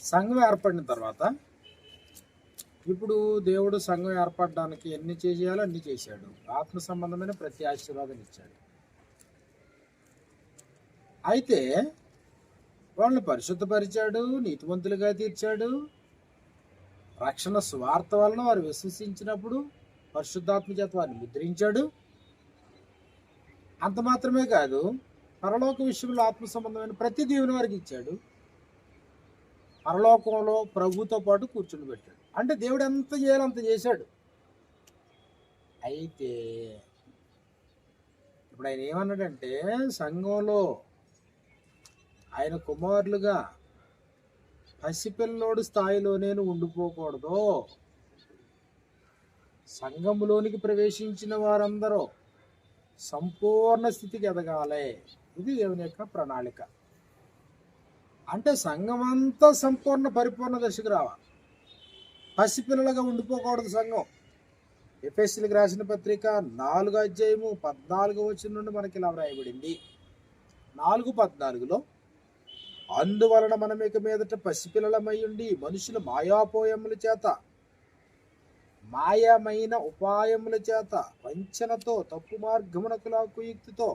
సంఘం ఏర్పడిన తర్వాత ఇప్పుడు దేవుడు సంఘం ఏర్పడడానికి ఎన్ని చేయాలో అన్ని చేశాడు. ఆత్మ సంబంధమైన ప్రతి ఆశీర్వాదం ఇచ్చాడు. అయితే వాళ్ళని పరిశుద్ధపరిచాడు నీతివంతులుగా తీర్చాడు. రక్షణ స్వార్థ వలన వారు విశ్వసించినప్పుడు పరిశుద్ధాత్మ చేత వారిని ముద్రించాడు. అంత మాత్రమే కాదు పరలోక విషయంలో ఆత్మ సంబంధమైన ప్రతి దేవుని వారికి ఇచ్చాడు. పరలోకంలో ప్రభుతో పాటు కూర్చుని పెట్టాడు. అంటే దేవుడు ఎంత చేయాలో అంత చేశాడు. అయితే ఇప్పుడు ఆయన ఏమన్నాడంటే సంఘంలో ఆయన కుమారులుగా పసిపిల్లోడు స్థాయిలో నేను ఉండిపోకూడదు. సంఘంలోనికి ప్రవేశించిన వారందరూ సంపూర్ణ స్థితికి ఎదగాలి. ఇది దేవుని యొక్క ప్రణాళిక. అంటే సంఘం అంతా సంపూర్ణ పరిపూర్ణ దశకు రావాలి. పసిపిల్లలుగా ఉండిపోకూడదు సంఘం. ఎఫ్ఎస్సీలకు రాసిన పత్రిక నాలుగు అధ్యాయము పద్నాలుగు వచ్చిన నుండి మనకి ఇలా వ్రాయబడింది. నాలుగు పద్నాలుగులో అందువలన మనం ఇక మీదట పసిపిల్లలమై ఉండి మనుషుల మాయాపోయముల చేత మాయమైన ఉపాయముల చేత వంచనతో తప్పు మార్గమునకు లాక్కుయుక్తితో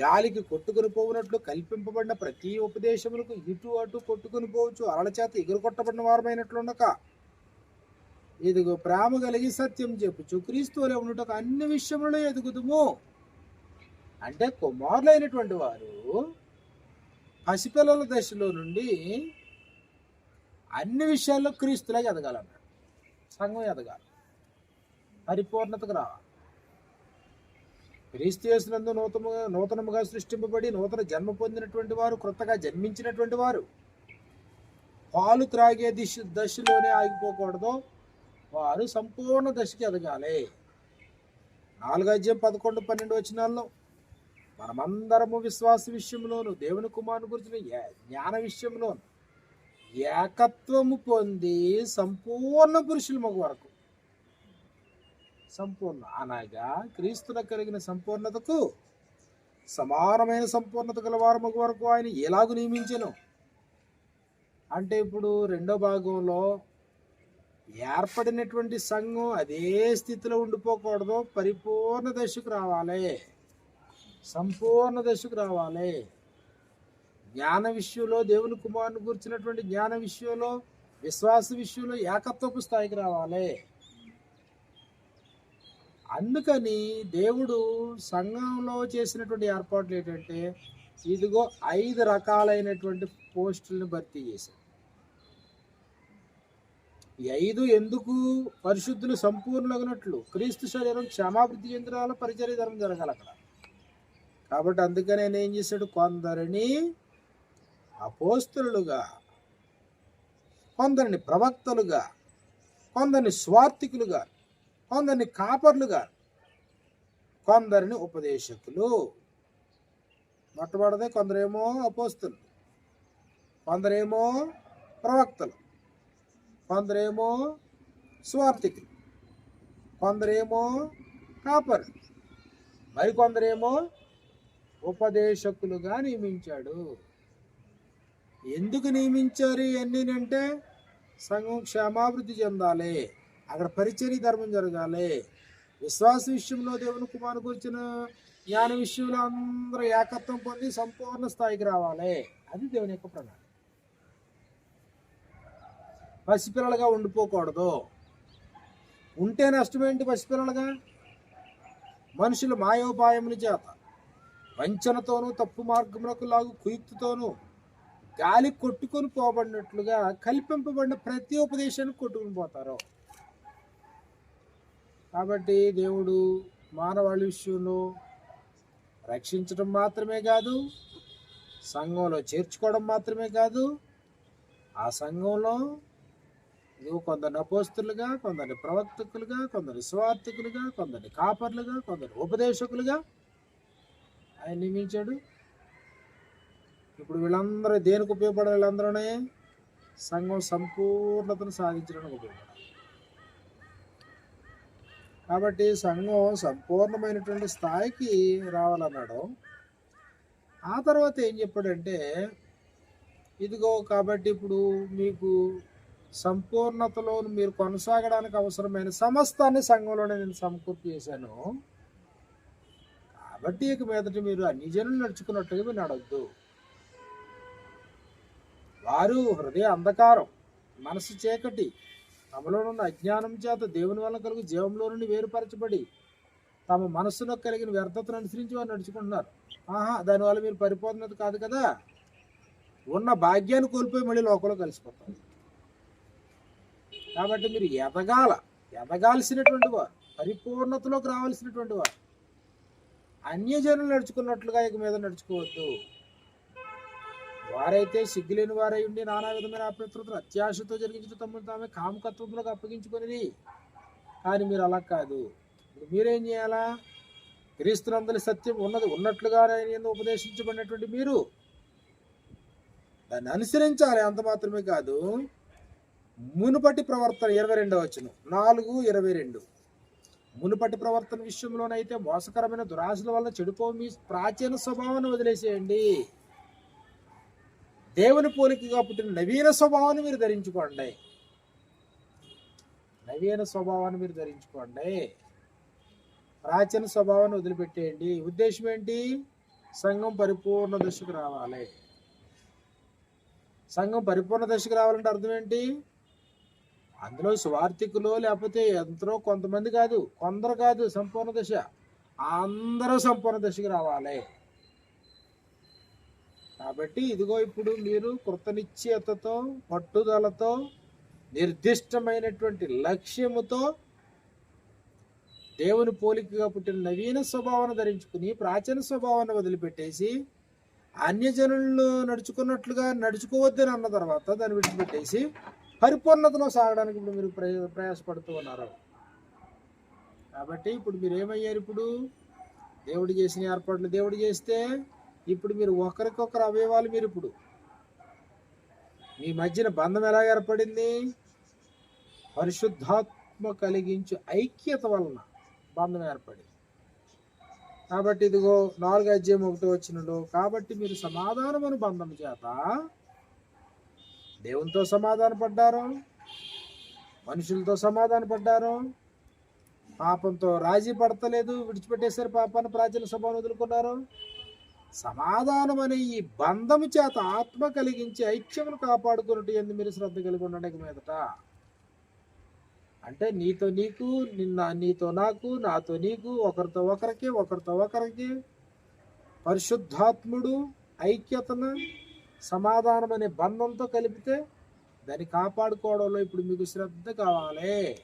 గాలికి కొట్టుకుని పోవునట్లు కల్పింపబడిన ప్రతి ఉపదేశములకు ఇటు అటు కొట్టుకుని పోవచ్చు. అలల చేత ఎగురు కొట్టబడిన వారమైనట్లుండక. ఇదిగో ప్రేమ కలిగి సత్యం చెప్పుచు క్రీస్తువులే ఉండుటకు అన్ని విషయములలో ఎదుగుదుము. అంటే కుమారులైనటువంటి వారు పసిపిల్లల దశలో నుండి అన్ని విషయాల్లో క్రీస్తులా ఎదగాలన్నాడు. సంఘం ఎదగాలి. పరిపూర్ణతకు రావాలి. క్రీస్తు చేసినందు నూతనముగా నూతనముగా సృష్టింపబడి నూతన జన్మ పొందినటువంటి వారు క్రొత్తగా జన్మించినటువంటి వారు. పాలు త్రాగే దిశ దశలోనే ఆగిపోకూడదు. వారు సంపూర్ణ దశకి ఎదగాలి. నాలుగు అధ్యాయం పదకొండు పన్నెండు వచనాల్లో మనమందరము విశ్వాస విషయంలోను దేవుని కుమారుని గురించిన జ్ఞాన విషయంలోను ఏకత్వము పొంది సంపూర్ణ పురుషుల మగ వరకు సంపూర్ణ. అనగా క్రీస్తున కలిగిన సంపూర్ణతకు సమానమైన సంపూర్ణత గల వారు వరకు ఆయన ఎలాగూ నియమించను? అంటే ఇప్పుడు రెండో భాగంలో ఏర్పడినటువంటి సంఘం అదే స్థితిలో ఉండిపోకూడదు. పరిపూర్ణ దశకు రావాలి. సంపూర్ణ దశకు రావాలి. జ్ఞాన విషయంలో దేవుని కుమారుని గురించినటువంటి జ్ఞాన విషయంలో విశ్వాస విషయంలో ఏకత్వపు స్థాయికి రావాలి. అందుకని దేవుడు సంఘంలో చేసినటువంటి ఏర్పాట్లు ఏంటంటే ఇదిగో ఐదు రకాలైనటువంటి పోస్టులను భర్తీ చేశాడు. ఈ ఐదు ఎందుకు పరిశుద్ధులు సంపూర్ణగినట్లు క్రీస్తు శరీరం క్షమాభివృద్ధి చెందిన పరిచర్య ధర్మం జరగాలి అక్కడ. కాబట్టి అందుకని నేను ఏం చేశాడు? కొందరిని అపోస్తులుగా కొందరిని ప్రవక్తలుగా కొందరిని స్వార్థికులుగా కొందరిని కాపర్లుగా కొందరిని ఉపదేశకులు. మొట్టమొదటిదే కొందరేమో అపోస్తులు కొందరేమో ప్రవక్తలు కొందరేమో స్వార్థికులు కొందరేమో కాపరు మరి కొందరేమో ఉపదేశకులుగా నియమించాడు. ఎందుకు నియమించారు ఇవన్నీ అంటే సంఘం క్షేమాభివృద్ధి చెందాలి. అక్కడ పరిచర్య ధర్మం జరగాలి. విశ్వాస విషయంలో దేవుని కుమారు గురించిన జ్ఞాన విషయంలో అందరూ ఏకత్వం పొంది సంపూర్ణ స్థాయికి రావాలి. అది దేవుని యొక్క ప్రణాళిక. పసిపిల్లలుగా ఉండిపోకూడదు. ఉంటే నష్టమేంటి పసిపిల్లలుగా? మనుషులు మాయోపాయముల చేత వంచనతోనూ తప్పు మార్గములకు లాగు కుయుక్తితోనూ గాలి కొట్టుకొని పోబడినట్లుగా కల్పింపబడిన ప్రతి ఉపదేశాన్ని కొట్టుకుని పోతారు. కాబట్టి దేవుడు మానవాళి విషయంలో రక్షించడం మాత్రమే కాదు సంఘంలో చేర్చుకోవడం మాత్రమే కాదు ఆ సంఘంలో నువ్వు కొందరు అపోస్తులుగా కొందరిని ప్రవక్తకులుగా కొందరు స్వార్థకులుగా కొందరిని కాపర్లుగా కొందరు ఉపదేశకులుగా ఆయన నియమించాడు. ఇప్పుడు వీళ్ళందరూ దేనికి ఉపయోగపడే వీళ్ళందరూనే సంఘం సంపూర్ణతను సాధించడానికి ఉపయోగపడాలి. కాబట్టి సంఘం సంపూర్ణమైనటువంటి స్థాయికి రావాలన్నాడు. ఆ తర్వాత ఏం చెప్పాడంటే ఇదిగో కాబట్టి ఇప్పుడు మీకు సంపూర్ణతలో మీరు కొనసాగడానికి అవసరమైన సమస్తాన్ని సంఘంలోనే నేను సమకూర్తి చేశాను. కాబట్టి ఇక మీదట మీరు అన్ని జనులు నడుచుకున్నట్టుగా మీరు నడవద్దు. వారు హృదయ అంధకారం మనసు చీకటి తమలో ఉన్న అజ్ఞానం చేత దేవుని వల్ల కలుగు జీవంలో నుండి వేరుపరచబడి తమ మనస్సులో కలిగిన వ్యర్థతను అనుసరించి వారు నడుచుకుంటున్నారు. ఆహా దానివల్ల మీరు పరిపూర్ణత కాదు కదా? ఉన్న భాగ్యాన్ని కోల్పోయి మళ్ళీ లోకంలో కలిసిపోతారు. కాబట్టి మీరు ఎదగాల ఎదగాల్సినటువంటి వారు పరిపూర్ణతలోకి రావాల్సినటువంటి వారు. అన్యజనులు నడుచుకున్నట్లుగా ఇక మీద నడుచుకోవద్దు. వారైతే సిగ్గులేని వారై ఉండి నానా విధమైన అపవిత్రతలు అత్యాశతో జరిగించిన తమను తామే కామకత్వంలోకి అప్పగించుకునేది కానీ మీరు అలా కాదు. మీరేం చేయాలా? క్రీస్తులందరి సత్యం ఉన్నది ఉన్నట్లుగా ఆయన ఉపదేశించబడినటువంటి మీరు? దాన్ని అనుసరించాలి అంత మాత్రమే కాదు. మునుపటి ప్రవర్తన ఇరవై రెండవ వచ్చిన నాలుగు ఇరవై రెండు. మునుపటి ప్రవర్తన విషయంలోనైతే మోసకరమైన దురాశల వల్ల చెడిపో మీ ప్రాచీన స్వభావాన్ని వదిలేసేయండి. దేవుని పోలికగా పుట్టిన నవీన స్వభావాన్ని మీరు ధరించుకోండి. నవీన స్వభావాన్ని మీరు ధరించుకోండి. ప్రాచీన స్వభావాన్ని వదిలిపెట్టేయండి. ఉద్దేశం ఏంటి? సంఘం పరిపూర్ణ దశకు రావాలి. సంఘం పరిపూర్ణ దశకు రావాలంటే అర్థం ఏంటి? అందులో స్వార్థికులు లేకపోతే ఎంతో కొంతమంది కాదు కొందరు కాదు సంపూర్ణ దశ. అందరూ సంపూర్ణ దశకు రావాలి. కాబట్టి ఇదిగో ఇప్పుడు మీరు కృతనిశ్చయతతో పట్టుదలతో నిర్దిష్టమైనటువంటి లక్ష్యముతో దేవుని పోలికగా పుట్టిన నవీన స్వభావాన్ని ధరించుకుని ప్రాచీన స్వభావాన్ని వదిలిపెట్టేసి అన్యజనులు నడుచుకున్నట్లుగా నడుచుకోవద్దని అన్న తర్వాత దాన్ని విడిచిపెట్టేసి పరిపూర్ణతలో సాగడానికి ఇప్పుడు మీరు ప్రయ ప్రయాసపడుతూ ఉన్నారు. కాబట్టి ఇప్పుడు మీరు ఏమయ్యారు ఇప్పుడు? దేవుడు చేసిన ఏర్పాట్లు దేవుడు చేస్తే ఇప్పుడు మీరు ఒకరికొకరు అవయవాలు మీరు ఇప్పుడు. మీ మధ్యన బంధం ఎలా ఏర్పడింది? పరిశుద్ధాత్మ కలిగించు ఐక్యత వలన బంధం ఏర్పడింది. కాబట్టి ఇదిగో నాలుగు అధ్యాయం ఒకటి వచ్చినలో కాబట్టి మీరు సమాధానమను బంధం చేత దేవునితో సమాధాన పడ్డారు మనుషులతో సమాధాన పడ్డారు పాపంతో రాజీ పడతలేదు విడిచిపెట్టేశారు పాపాన్ని ప్రాచీన సభను వదులుకున్నారు. సమాధానం అనే ఈ బంధము చేత ఆత్మ కలిగించి ఐక్యమును కాపాడుకున్నట్టు ఎందు మీరు శ్రద్ధ కలిగి ఉండండి మీదట. అంటే నీతో నీకు నిన్న నీతో నాకు నాతో నీకు ఒకరితో ఒకరికి ఒకరితో ఒకరికి పరిశుద్ధాత్ముడు ఐక్యతను సమాధానం అనే బంధంతో కలిపితే దాన్ని కాపాడుకోవడంలో ఇప్పుడు మీకు శ్రద్ధ కావాలి.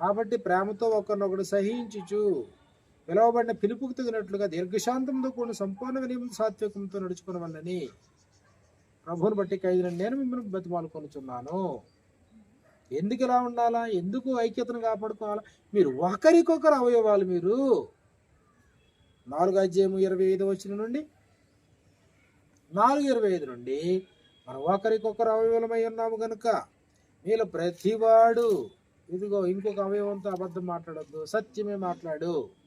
కాబట్టి ప్రేమతో ఒకరినొకడు సహించుచు. పిలువబడిన పిలుపుకు తగినట్లుగా దీర్ఘశాంతంతో కూడిన సంపూర్ణ వినియమ సాత్వికంతో నడుచుకున్న వల్లని. ప్రభువుని బట్టి ఖైదు నేను మిమ్మల్ని బతిమాలుకొనుచున్నాను. ఎందుకు ఇలా ఉండాలా? ఎందుకు ఐక్యతను కాపాడుకోవాలా? మీరు ఒకరికొకరు అవయవాలు మీరు. నాలుగు అధ్యాయము ఇరవై ఐదు వచ్చిన నుండి నాలుగు ఇరవై ఐదు నుండి మనం ఒకరికొకరు అవయవలమై ఉన్నాము కనుక మీలో ప్రతివాడు ఇదిగో ఇంకొక అవయవంతో అబద్ధం మాట్లాడద్దు సత్యమే మాట్లాడు.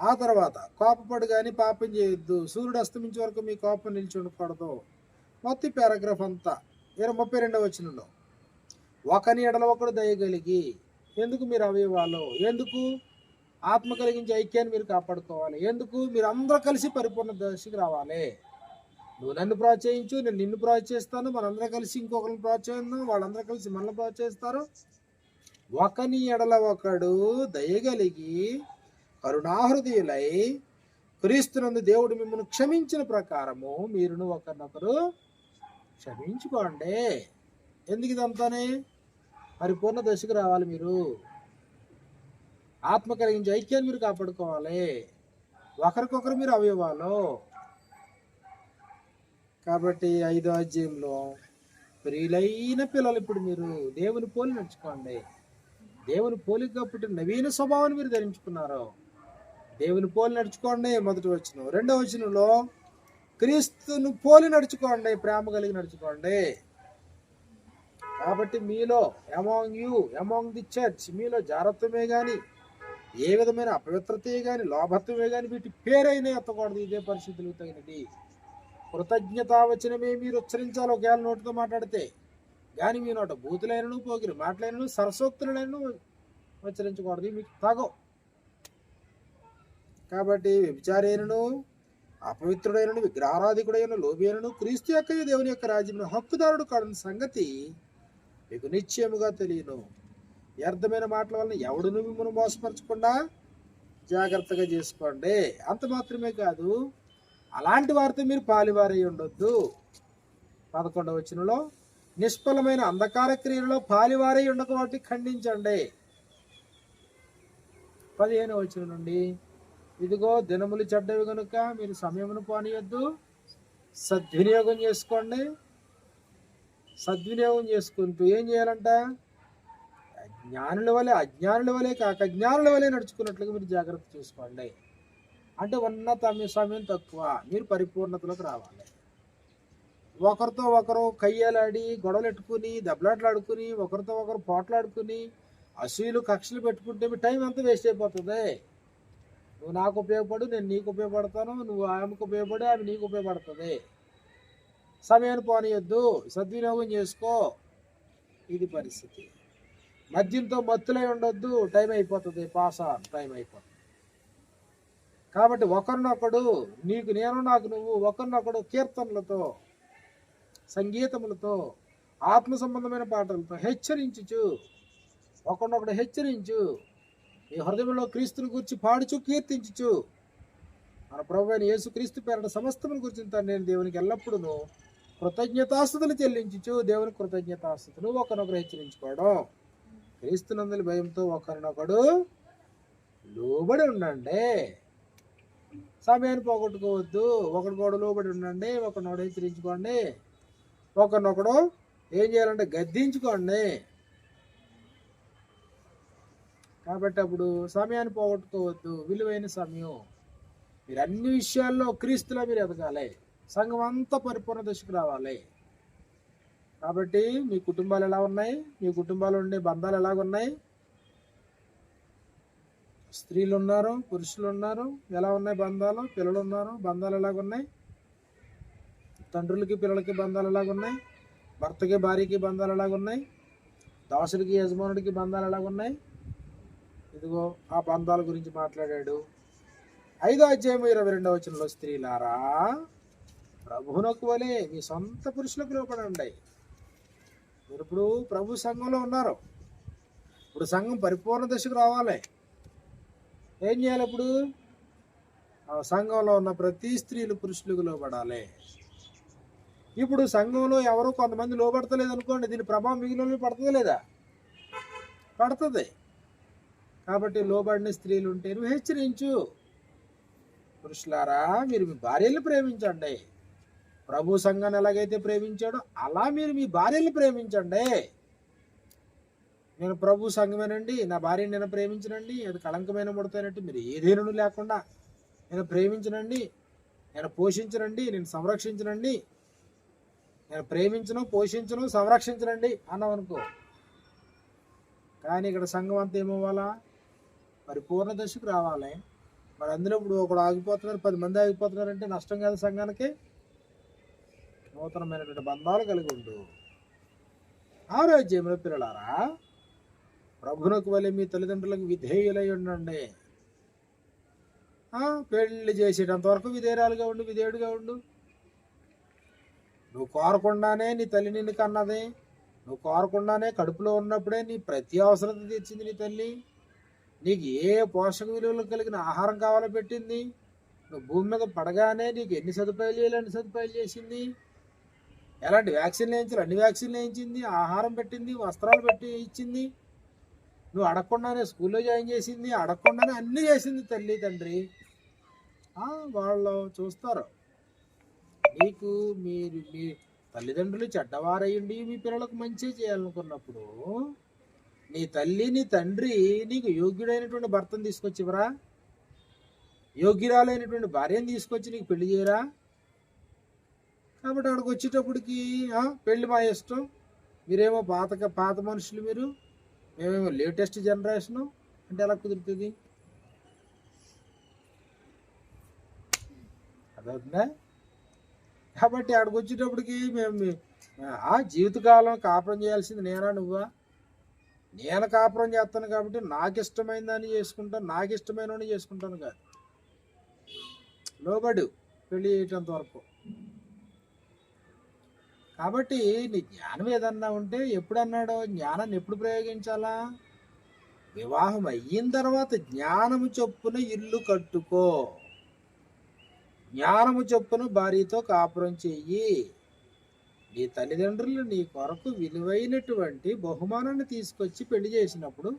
ఆ తర్వాత కోపపడు కానీ పాపం చేయొద్దు. సూర్యుడు అస్తమించే వరకు మీ కోపం నిలిచి ఉండకూడదు. మొత్తం పారాగ్రాఫ్ అంతా. ఇరవై ముప్పై రెండవ వచనంలో. ఒకని ఎడల ఒకడు దయగలిగి ఎందుకు మీరు అవయవాలు? ఎందుకు ఆత్మ కలిగించే ఐక్యాన్ని మీరు కాపాడుకోవాలి? ఎందుకు మీరు అందరూ కలిసి పరిపూర్ణ దశకి రావాలి? నువ్వు నన్ను ప్రోత్సహించు నేను నిన్ను ప్రోత్సహిస్తాను మనందరం కలిసి ఇంకొకరిని ప్రోత్సహిద్దాం వాళ్ళందరూ కలిసి మనల్ని ప్రోత్సహిస్తారు. ఒకని ఎడల ఒకడు దయగలిగి కరుణాహృదయులై క్రీస్తునందు దేవుడు మిమ్మల్ని క్షమించిన ప్రకారము మీరును ఒకరినొకరు క్షమించుకోండి. ఎందుకు ఇదంతానే పరిపూర్ణ దశకు రావాలి మీరు. ఆత్మ కలిగించే ఐక్యాన్ని మీరు కాపాడుకోవాలి. ఒకరికొకరు మీరు అవయవాలు. కాబట్టి ఐదో అధ్యాయంలో ప్రియులైన పిల్లలు ఇప్పుడు మీరు దేవుని పోలి నడుచుకోండి. దేవుని పోలికగా పుట్టిన నవీన స్వభావాన్ని మీరు ధరించుకున్నారు. దేవుని పోలి నడుచుకోండి మొదటి వచనం. రెండో వచనంలో క్రీస్తును పోలి నడుచుకోండి ప్రేమ కలిగి నడుచుకోండి. కాబట్టి మీలో among you among the church మీలో జాగ్రత్తమే కానీ ఏ విధమైన అపవిత్రతే కానీ లోభత్వమే కానీ వీటి పేరైనా ఎత్తకూడదు. ఇదే పరిస్థితులు తగినది. కృతజ్ఞతావచనమే మీరు ఉచ్చరించాలి. ఒకవేళ నోటితో మాట్లాడితే కానీ మీ నోట బూతులైనను పోగిరి మాటలైనను సరసోక్తులైనను ఉచ్చరించకూడదు. మీకు తగవు. కాబట్టి వ్యభిచారైనను అపవిత్రుడైనను విగ్రహారాధికుడైన లోబైనను క్రీస్తు యొక్క దేవుని యొక్క రాజ్యంలో హక్కుదారుడు కాడని సంగతి మీకు నిశ్చయముగా తెలియను. వ్యర్థమైన మాటల వలన ఎవడును మిమ్మల్ని మోసపరచకుండా జాగ్రత్తగా చేసుకోండి. అంత మాత్రమే కాదు అలాంటి వారితో మీరు పాలివారై ఉండొద్దు. పదకొండవ వచనంలో నిష్ఫలమైన అంధకార క్రియలలో పాలివారై ఉండక వాటిని ఖండించండి. పదిహేను వచనం నుండి ఇదిగో దినములు చెడ్డవి కనుక మీరు సమయమును పోనీయొద్దు. సద్వినియోగం చేసుకోండి. సద్వినియోగం చేసుకుంటూ ఏం చేయాలంట? జ్ఞానుల వలె అజ్ఞానుల వలె కాక జ్ఞానుల వలె నడుచుకున్నట్లుగా మీరు జాగ్రత్త చూసుకోండి. అంటే ఉన్నత మీ సమయం తక్కువ. మీరు పరిపూర్ణతలోకి రావాలి. ఒకరితో ఒకరు కయ్యాలాడి గొడవలు ఎట్టుకుని దెబ్బలాటలాడుకుని ఒకరితో ఒకరు పోట్లాడుకుని అసూలు కక్షలు పెట్టుకుంటే మీ టైం అంతా వేస్ట్ అయిపోతుంది. నువ్వు నాకు ఉపయోగపడు నేను నీకు ఉపయోగపడతాను నువ్వు ఆమెకు ఉపయోగపడి ఆమె నీకు ఉపయోగపడుతుంది. సమయాన్ని పోనీయొద్దు సద్వినియోగం చేసుకో. ఇది పరిస్థితి. మద్యంతో మత్తులై ఉండొద్దు టైం అయిపోతుంది పాస్ ఆన్ టైం అయిపోతుంది. కాబట్టి ఒకరినొకడు నీకు నేను నాకు నువ్వు ఒకరినొకడు కీర్తనలతో సంగీతములతో ఆత్మ సంబంధమైన పాటలతో హెచ్చరించుచు ఒకరినొకడు హెచ్చరించు. ఈ హృదయంలో క్రీస్తుని గురించి పాడుచు కీర్తించు మన ప్రభు అయిన యేసు క్రీస్తు పేరట సమస్తమును గురించి నేను దేవునికి ఎల్లప్పుడూ కృతజ్ఞతాస్తుతులు చెల్లించు దేవుని కృతజ్ఞతాస్తుతులు ఒకరినొకరు హెచ్చరించుకోవడం. క్రీస్తునందుల భయంతో ఒకరినొకడు లోబడి ఉండండి. సమయాన్ని పోగొట్టుకోవద్దు. ఒకరికొకడు లోబడి ఉండండి ఒకరినొకడు హెచ్చరించుకోండి. ఒకరినొకడు ఏం చేయాలంటే గద్దించుకోండి. కాబట్టి అప్పుడు సమయాన్ని పోగొట్టుకోవద్దు విలువైన సమయం. మీరు అన్ని విషయాల్లో క్రీస్తులా మీరు ఎదగాలి. సంఘం అంతా పరిపూర్ణ దశకు రావాలి. కాబట్టి మీ కుటుంబాలు ఎలా ఉన్నాయి? మీ కుటుంబాలు ఉండే బంధాలు ఎలాగున్నాయి స్త్రీలు ఉన్నారు పురుషులు ఉన్నారు ఎలా ఉన్నాయి బంధాలు? పిల్లలు ఉన్నారు బంధాలు ఎలాగున్నాయి తండ్రులకి పిల్లలకి బంధాలు ఎలాగున్నాయి భర్తకి భార్యకి బంధాలు ఎలాగున్నాయి దాసుడికి యజమానుడికి బంధాలు ఎలాగున్నాయి ఇదిగో ఆ బంధాల గురించి మాట్లాడాడు. ఐదో అధ్యాయం ఇరవై రెండవ వచనంలో స్త్రీలారా ప్రభునకు వలె మీ సొంత పురుషులకు లోపడండి మీరు ఇప్పుడు ప్రభు సంఘంలో ఉన్నారు. ఇప్పుడు సంఘం పరిపూర్ణ దశకు రావాలి. ఏం చేయాలి ఇప్పుడు? ఆ సంఘంలో ఉన్న ప్రతి స్త్రీలు పురుషులకు లోపడాలి ఇప్పుడు సంఘంలో ఎవరో కొంతమంది లోపడతలేదు అనుకోండి దీని ప్రభావం మిగిలిన పడుతుంది లేదా? పడుతుంది. కాబట్టి లోబడిన స్త్రీలు ఉంటే నువ్వు హెచ్చరించు. పురుషులారా మీరు మీ భార్యలు ప్రేమించండి. ప్రభు సంఘం ఎలాగైతే ప్రేమించాడో అలా మీరు మీ భార్యలు ప్రేమించండి. నేను ప్రభు సంఘమేనండి నా భార్యని నేను ప్రేమించనండి అది కళంకమైన ముడతానంటే మీరు ఏదేను లేకుండా నేను ప్రేమించనండి నేను పోషించనండి నేను సంరక్షించనండి నేను ప్రేమించను పోషించను సంరక్షించనండి అన్నాం అనుకో కానీ ఇక్కడ సంఘం అంతా ఏమవ్వాలా? పరిపూర్ణ దశకు రావాలి. మరి అందులో ఇప్పుడు ఒకడు ఆగిపోతున్నారు పది మంది ఆగిపోతున్నారు అంటే నష్టం కాదు సంఘానికి? నూతనమైనటువంటి బంధాలు కలిగి ఉండు. ఆరోగ్యంలో పిల్లలారా ప్రభునకు వలె మీ తల్లిదండ్రులకు విధేయులై ఉండండి. పెళ్ళి చేసేటంత వరకు విధేయురాలుగా ఉండు విధేయుడిగా ఉండు. నువ్వు కోరకుండానే నీ తల్లి నిన్ను కన్నది. నువ్వు కోరకుండానే కడుపులో ఉన్నప్పుడే నీ ప్రతి అవసరత తీర్చింది నీ తల్లి. నీకు ఏ పోషక విలువలు కలిగిన ఆహారం కావాలో పెట్టింది? నువ్వు భూమి మీద పడగానే నీకు ఎన్ని సదుపాయాలు చేయాలి అన్ని సదుపాయాలు చేసింది? ఎలాంటి వ్యాక్సిన్లు వేయించాలి అన్ని వ్యాక్సిన్లు వేయించింది ఆహారం పెట్టింది వస్త్రాలు పెట్టి ఇచ్చింది? నువ్వు అడగకుండానే స్కూల్లో జాయిన్ చేసింది అడగకుండానే అన్నీ చేసింది తల్లి తండ్రి. వాళ్ళు చూస్తారు. నీకు మీరు మీ తల్లిదండ్రులు చెడ్డవారయ్యండి మీ పిల్లలకు మంచి చేయాలనుకున్నప్పుడు నీ తల్లి నీ తండ్రి నీకు యోగ్యుడైనటువంటి భర్తను తీసుకొచ్చివరా? యోగ్యురాలైనటువంటి భార్యను తీసుకొచ్చి నీకు పెళ్ళి చేయరా? కాబట్టి అక్కడికి వచ్చేటప్పటికి పెళ్ళి మా ఇష్టం. మీరేమో పాత పాత మనుషులు మీరు. మేమేమో లేటెస్ట్ జనరేషను. అంటే ఎలా కుదురుతుంది? అదవుతుందా కాబట్టి అక్కడికి వచ్చేటప్పటికి మేము ఆ జీవితకాలం కాపురం చేయాల్సింది నేనా నువ్వా? నేను కాపురం చేస్తాను కాబట్టి నాకు ఇష్టమైన దాన్ని చేసుకుంటాను నాకు ఇష్టమైన చేసుకుంటాను కాదు. లోబడు పెళ్ళి చేయటంత వరకు. కాబట్టి నీ జ్ఞానం ఏదన్నా ఉంటే ఎప్పుడు అన్నాడో జ్ఞానాన్ని ఎప్పుడు ప్రయోగించాలా? వివాహం అయిన తర్వాత జ్ఞానము చొప్పున ఇల్లు కట్టుకో. జ్ఞానము చొప్పున భార్యతో కాపురం చెయ్యి. నీ తల్లిదండ్రులు నీ కొరకు విలువైనటువంటి బహుమానాన్ని తీసుకొచ్చి పెళ్ళి చేసినప్పుడు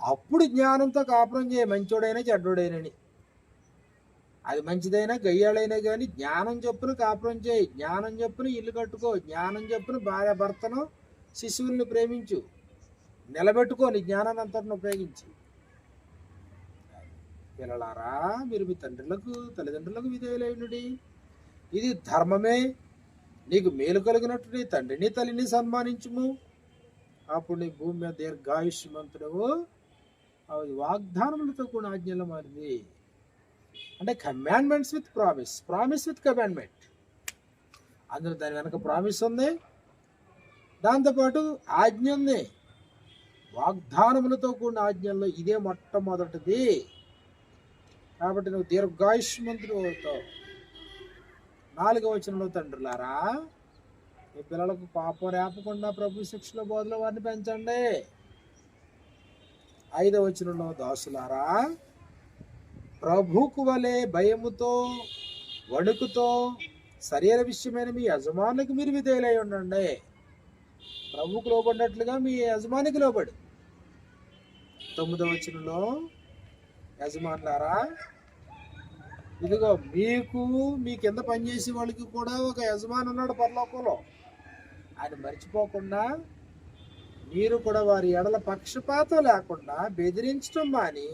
అప్పుడు జ్ఞానంతో కాపురం చేయ. మంచోడైనా చెడ్డోడైనని. అది మంచిదైనా గయ్యాడైనా కానీ జ్ఞానం చెప్పున కాపురం చేయి. జ్ఞానం చొప్పున ఇల్లు కట్టుకో. జ్ఞానం చొప్పున భార్య భర్తను శిశువుల్ని ప్రేమించు. నిలబెట్టుకో. నీ జ్ఞానాన్ని అంతటిని ఉపయోగించి. పిల్లలారా మీరు మీ తండ్రులకు తల్లిదండ్రులకు విధేయులైనడి. ఇది ధర్మమే. నీకు మేలు కలిగినట్టు నీ తండ్రిని తల్లిని సన్మానించుము. అప్పుడు నీ భూమి మీద దీర్ఘాయుష్మంతుడవు అది వాగ్దానములతో కూడా ఆజ్ఞలు మారింది. అంటే commandments with promise promise with commandment అందులో దాని వెనక ప్రామిస్ ఉంది. దాంతోపాటు ఆజ్ఞ ఉంది. వాగ్దానములతో కూడిన ఆజ్ఞల్లో ఇదే మొట్టమొదటిది. కాబట్టి నువ్వు దీర్ఘాయుష్మంతుడు అవుతావు. నాలుగవ వచనంలో తండ్రులారా మీ పిల్లలకు పాపం రేపకుండా ప్రభు శిక్షల బోధలో వారిని పెంచండి. ఐదవ వచనంలో దాసులారా ప్రభుకు వలె భయముతో వణుకుతో శరీర విషయమైన మీ యజమానికి మీరు విధేయులై ఉండండి. ప్రభుకు లోబడినట్లుగా మీ యజమానికి లోబడి. తొమ్మిదవ వచనంలో యజమానులారా ఇదిగో మీకు మీ కింద పనిచేసే వాళ్ళకి కూడా ఒక యజమాని ఉన్నాడు పరలోకంలో. ఆయన మర్చిపోకుండా మీరు కూడా వారి ఎడల పక్షపాతం లేకుండా బెదిరించడం మాని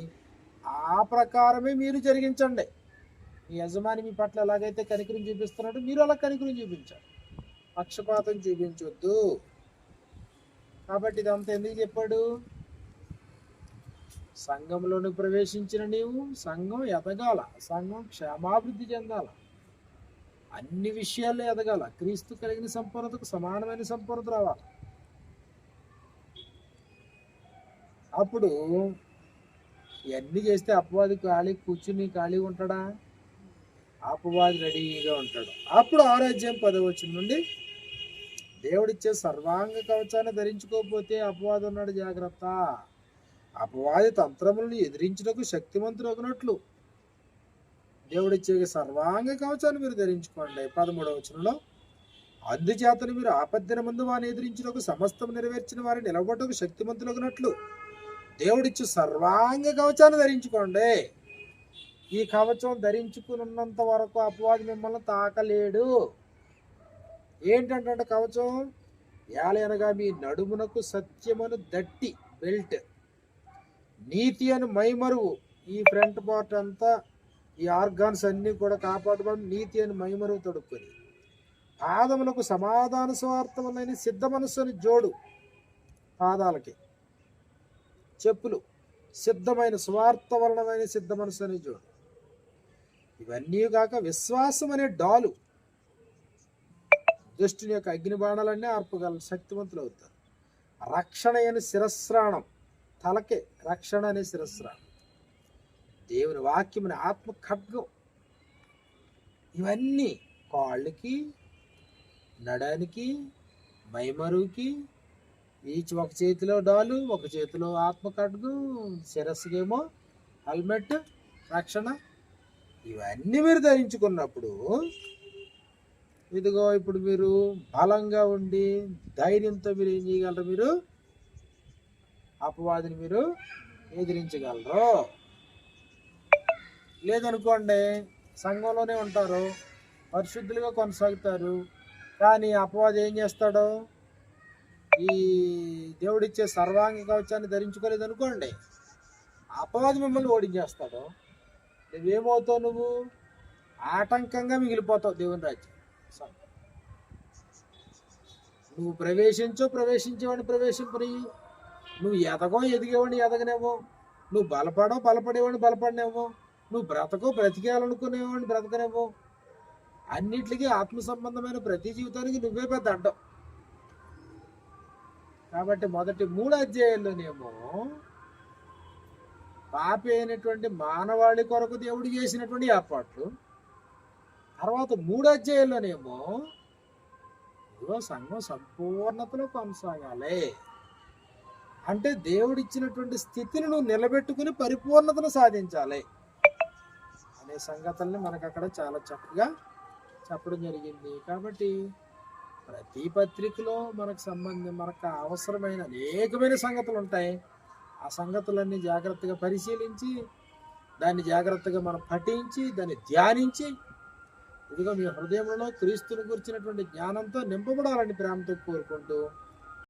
ఆ ప్రకారమే మీరు జరిగించండి. మీ యజమాని మీ పట్ల ఎలాగైతే కనికరం చూపిస్తున్నాడో మీరు అలా కనికరం చూపించాలి. పక్షపాతం చూపించొద్దు. కాబట్టి ఇదంతా ఎందుకు చెప్పాడు? సంఘంలోని ప్రవేశించిన నీవు సంఘం ఎదగాల సంఘం క్షేమాభివృద్ధి చెందాల. అన్ని విషయాల్లో ఎదగాల. క్రీస్తు కలిగిన సంపూర్ణతకు సమానమైన సంపూర్ణత రావాలి. అప్పుడు ఇవన్నీ చేస్తే అపవాది ఖాళీ కూర్చుని ఖాళీ ఉంటాడా? అపవాది రెడీగా ఉంటాడు. అప్పుడు ఆరోగ్యం పదవచ్చిన నుండి దేవుడిచ్చే సర్వాంగ కవచాన్ని ధరించుకోకపోతే అపవాదం ఉన్నాడు జాగ్రత్త. అపవాది తంత్రములను ఎదిరించుటకు శక్తివంతులగినట్లు ఒకనట్లు దేవుడిచ్చే సర్వాంగ కవచాన్ని మీరు ధరించుకోండి. పదమూడవ వచనంలో అందుచేతను మీరు ఆపద్దిన ముందు వారిని ఎదిరించుటకు సమస్తం నెరవేర్చిన వారిని నిలబడటకు శక్తిమంతులగినట్లు దేవుడిచ్చు సర్వాంగ కవచాన్ని ధరించుకోండి. ఈ కవచం ధరించుకున్నంత వరకు అపవాది మిమ్మల్ని తాకలేడు. ఏంటంటే కవచం ఏలయనగా మీ నడుమునకు సత్యమును దట్టి బెల్ట్ నీతి అని మైమరువు. ఈ ఫ్రంట్ పార్ట్ అంతా ఈ ఆర్గాన్స్ అన్నీ కూడా కాపాడుకోవడం నీతి అని మైమరువు తొడుక్కొని పాదములకు సమాధాన స్వార్థములైన సిద్ధ మనస్సు అని జోడు పాదాలకి. చెప్పులు సిద్ధమైన స్వార్థవలనమైన సిద్ధ మనసు అని జోడు. ఇవన్నీ కాక విశ్వాసం అనే డాలు. దుష్టుని యొక్క అగ్ని బాణాలన్నీ ఆర్పగల శక్తివంతులు అవుతారు రక్షణ అయిన శిరస్రాణం. తలకే రక్షణ అనే శిరస్రాణం దేవుని వాక్యముని ఆత్మ ఖడ్గం. ఇవన్నీ కాళ్ళకి నడానికి మైమరువుకి ఈచ్ ఒక చేతిలో డాలు ఒక చేతిలో ఆత్మ ఖడ్గు శిరస్సుకేమో హెల్మెట్ రక్షణ. ఇవన్నీ మీరు ధరించుకున్నప్పుడు ఇదిగో ఇప్పుడు మీరు బలంగా ఉండి ధైర్యంతో మీరు ఏం చేయగలరు మీరు? అపవాదిని మీరు ఎదిరించగలరు? లేదనుకోండి సంఘంలోనే ఉంటారు పరిశుద్ధులుగా కొనసాగుతారు కానీ అపవాది ఏం చేస్తాడు? ఈ దేవుడిచ్చే సర్వాంగ కవచాన్ని ధరించుకోలేదు అనుకోండి అపవాది మిమ్మల్ని ఓడించేస్తాడు. నువ్వేమవుతావు నువ్వు? ఆటంకంగా మిగిలిపోతావు దేవుని రాజ్యం. నువ్వు ప్రవేశించో ప్రవేశించేవాడిని ప్రవేశింపని నువ్వు ఎదగో ఎదిగేవాడిని ఎదగనేమో నువ్వు బలపడో బలపడేవాడిని బలపడినేమో నువ్వు బ్రతకో బ్రతికేయాలనుకునేవాడిని బ్రతకనేమో అన్నిటికీ ఆత్మ సంబంధమైన ప్రతి జీవితానికి నువ్వే పెద్ద అడ్డం. కాబట్టి మొదటి మూడు అధ్యాయంలోనేమో పాపి అయినటువంటి మానవాళి కొరకు దేవుడు చేసినటువంటి ఏర్పాట్లు. తర్వాత మూడు అధ్యాయంలోనేమో సంఘం సంపూర్ణతలో కొనసాగాలి. అంటే దేవుడిచ్చినటువంటి స్థితిని నువ్వు నిలబెట్టుకుని పరిపూర్ణతను సాధించాలి అనే సంగతుల్ని మనకు అక్కడ చాలా చక్కగా చెప్పడం జరిగింది. కాబట్టి ప్రతి పత్రికలో మనకు సంబంధం మనకు అవసరమైన అనేకమైన సంగతులు ఉంటాయి. ఆ సంగతులన్నీ జాగ్రత్తగా పరిశీలించి దాన్ని జాగ్రత్తగా మనం పఠించి దాన్ని ధ్యానించి ఇదిగో మీ హృదయంలో క్రీస్తుని గురించినటువంటి జ్ఞానంతో నింపబడాలని ప్రేమతో కోరుకుంటూ